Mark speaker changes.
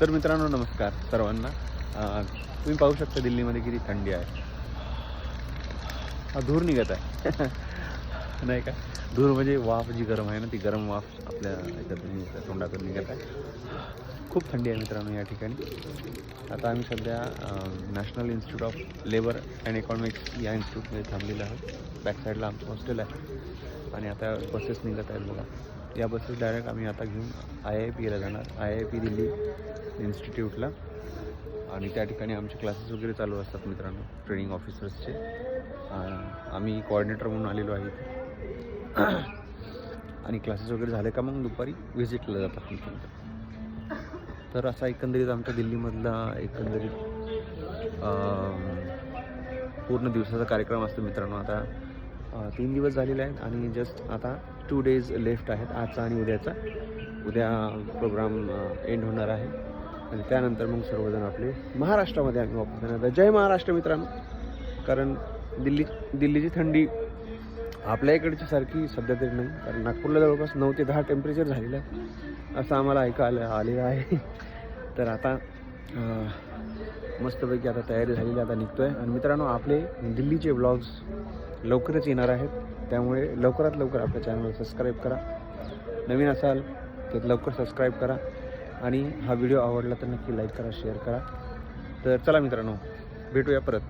Speaker 1: तर मित्रांनो नमस्कार सर्वांना. तुम्ही पाहू शकता दिल्लीमध्ये किती थंडी आहे. हा धूर निघत आहे. नाही का? धूर म्हणजे वाफ जी गरम आहे ना ती गरम वाफ आपल्या याच्यातून तोंडातून निघत आहे. खूप थंडी आहे मित्रांनो या ठिकाणी. आता आम्ही सध्या national institute of labour and economics या इन्स्टिट्यूटमध्ये थांबलेलो आहोत. बॅक साईडला आमचं हॉस्टेल आहे. आणि आता बसेस निघत आहेत बघा. या बसेस डायरेक्ट आम्ही आता घेऊन आय आय पीला जाणार. आय आय पी दिल्ली इन्स्टिट्यूटला आणि त्या ठिकाणी आमचे क्लासेस वगैरे चालू असतात मित्रांनो ट्रेनिंग ऑफिसर्सचे आम्ही कोऑर्डिनेटर म्हणून आलेलो आहे इथे. आणि क्लासेस वगैरे झाले का मग दुपारी? व्हिजिटला जातात मित्रांनो. तर असा एकंदरीत आमच्या दिल्लीमधला एकंदरीत पूर्ण दिवसाचा कार्यक्रम असतो मित्रांनो. आता तीन दिवस झालेले आहेत आणि जस्ट आता टू डेज लेफ्ट आहेत आजचा आणि उद्याचा. उद्या प्रोग्राम एंड होणार आहे. आणि त्यानंतर मग सर्वजण आपले महाराष्ट्रामध्ये आम्ही वापस येणार जय महाराष्ट्र मित्रांनो. कारण दिल्ली दिल्लीची थंडी आपल्या इकडची सारखी सध्या तरी नाही. कारण नागपूरला जवळपास नऊ ते दहा टेम्परेचर झालेलं आहे असं आम्हाला ऐकायला आलेलं आहे. तर आता मस्तपैकी आता तयारी झालेली आता निघतो आहे आणि मित्रांनो आपले दिल्लीचे ब्लॉग्स लवकरच येणार आहेत. त्यामुळे लवकरात लवकर आपल्या चॅनलला सबस्क्राईब करा. नवीन असाल तर लवकर सबस्क्राईब करा. आणि हा व्हिडिओ आवडला तर नक्की लाईक करा शेअर करा. तर चला मित्रांनो भेटूया परत.